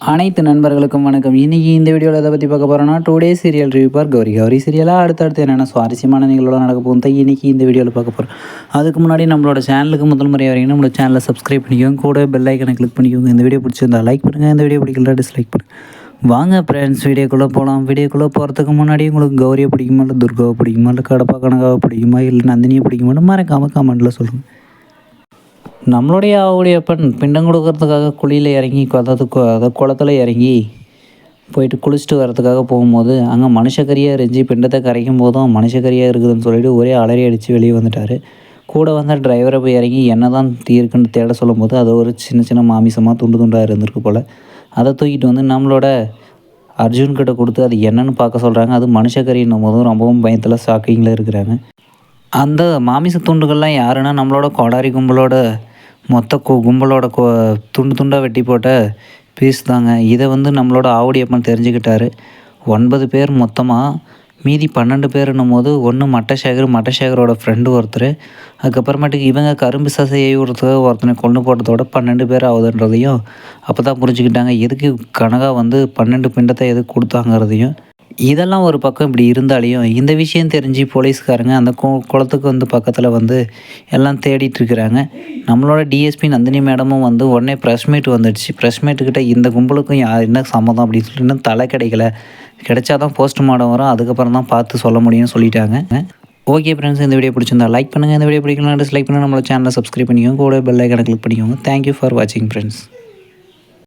அனைத்து நண்பர்களுக்கும் வணக்கம். இன்றைக்கி இந்த வீடியோவில் எதை பற்றி பார்க்க போகிறோன்னா டூ டே சீரியல் ரிவ்யூ பார் கௌரி. கௌரி சீரியலாக அடுத்தடுத்து என்னென்ன சுவாரஸ்யமான நிகழ்வுலாம் நடக்க போகும் தான் இன்றைக்கி இந்த வீடியோவில் பார்க்க போகிறோம் அதுக்கு முன்னாடி நம்மளோட சேனலுக்கு முதல் முறை வரைக்கும் நம்மளோட சேனலை சப்ஸ்கிரைப் பண்ணிக்கோங்க. கூட பெல் ஐக்கனை கிளிக் பண்ணிக்கோங்க. இந்த வீடியோ பிடிச்சிருந்தா லைக் பண்ணுங்கள் இந்த வீடியோ பிடிக்கல டிஸ்லைக் பண்ணுங்கள் வாங்க ஃப்ரெண்ட்ஸ் வீடியோக்குள்ளே போகலாம் வீடியோக்குள்ளே போகிறதுக்கு முன்னாடி உங்களுக்கு கௌரியை பிடிக்குமா இல்லை துர்காவை பிடிக்குமா இல்லை கடப்பா கனகாவை பிடிக்குமா இல்லை நந்தினியை பிடிக்குமான்னு மறக்காமல் கமெண்ட்டில் சொல்லுங்கள் நம்மளுடைய ஆவுடைய பெண் பிண்டம் கொடுக்கறதுக்காக குழியில் இறங்கி அதாவது கு- அதாவது குளத்துல இறங்கி போயிட்டு குளிச்சுட்டு வரதுக்காக போகும்போது அங்கே மனுஷக்கரியாக இருந்துச்சு பிண்டத்தை கரைக்கும் போதும் மனுஷக்கரியாக இருக்குதுன்னு சொல்லிட்டு ஒரே அலறி அடித்து வெளியே வந்துட்டார். கூட வந்த டிரைவரை போய் இறங்கி என்ன தான் தீர்க்குன்னு தேட சொல்லும்போது அது ஒரு சின்ன சின்ன மாமிசமாக துண்டு துண்டாக இருந்திருக்கு போல். அதை தூக்கிட்டு வந்து நம்மளோட அர்ஜுன்கிட்ட கொடுத்து அது என்னன்னு பார்க்க சொல்கிறாங்க அது மனுஷக்கறின்னும் போதும் ரொம்பவும் பயத்தில் ஷாக்கிங்கில் இருக்கிறாங்க. அந்த மாமிச துண்டுகள்லாம் யாருன்னா நம்மளோட கொடாரி கும்பலோட மொத்த கு- கும்பலோட கோ துண்டு துண்டாக வெட்டி போட்ட பீஸ் தாங்க. இதை வந்து நம்மளோட ஆவுடியப்பன் தெரிஞ்சுக்கிட்டாரு. ஒன்பது பேர் மொத்தமாக மீதி பன்னெண்டு பேருன்னும் போது ஒன்று மட்டசேகர் மட்டசேகரோட ஃப்ரெண்டு ஒருத்தர். அதுக்கப்புறமேட்டுக்கு இவங்க கரும்பு சசையை ஒருத்தர் ஒருத்தனை கொண்டு போட்டதோட பன்னெண்டு பேர் ஆகுதுன்றதையும் அப்போ தான் புரிஞ்சுக்கிட்டாங்க. எதுக்கு கனகா வந்து பன்னெண்டு பிண்டத்தை எதுக்கு கொடுத்தாங்கிறதையும். இதெல்லாம் ஒரு பக்கம் இப்படி இருந்தாலையும் இந்த விஷயம் தெரிஞ்சு போலீஸ்காரங்க அந்த கு குளத்துக்கு வந்து பக்கத்தில் வந்து எல்லாம் தேடிட்டுருக்குறாங்க நம்மளோட டிஎஸ்பி நந்தினி மேடமும் வந்து உடனே ப்ரெஸ் மீட் வந்துடுச்சு. ப்ரெஸ் மீட்டுக்கிட்ட இந்த கும்பலுக்கும் யார் என்ன சம்மதம் அப்படின்னு சொல்லி இன்னும் தலை கிடைக்கல. கிடைச்சாதான் போஸ்ட்மார்ட்டம் வரும். அதுக்கப்புறம் தான் பார்த்து சொல்ல முடியும்னு சொல்லிட்டாங்க. ஓகே ஃப்ரெண்ட்ஸ் இந்த வீடியோ பிடிச்சிருந்தா லைக் பண்ணுங்கள் இந்த வீடியோ பிடிக்கலாம் டிஸ்லைக் பண்ணுங்கள் நம்மளோட சேனலை சப்ஸ்கிரைப் பண்ணிக்கோங்க. கூட பெல் ஐக்கனை கிளிக் பண்ணிக்கோங்க. தேங்க்யூ ஃபார் வாட்சிங் ஃப்ரெண்ட்ஸ்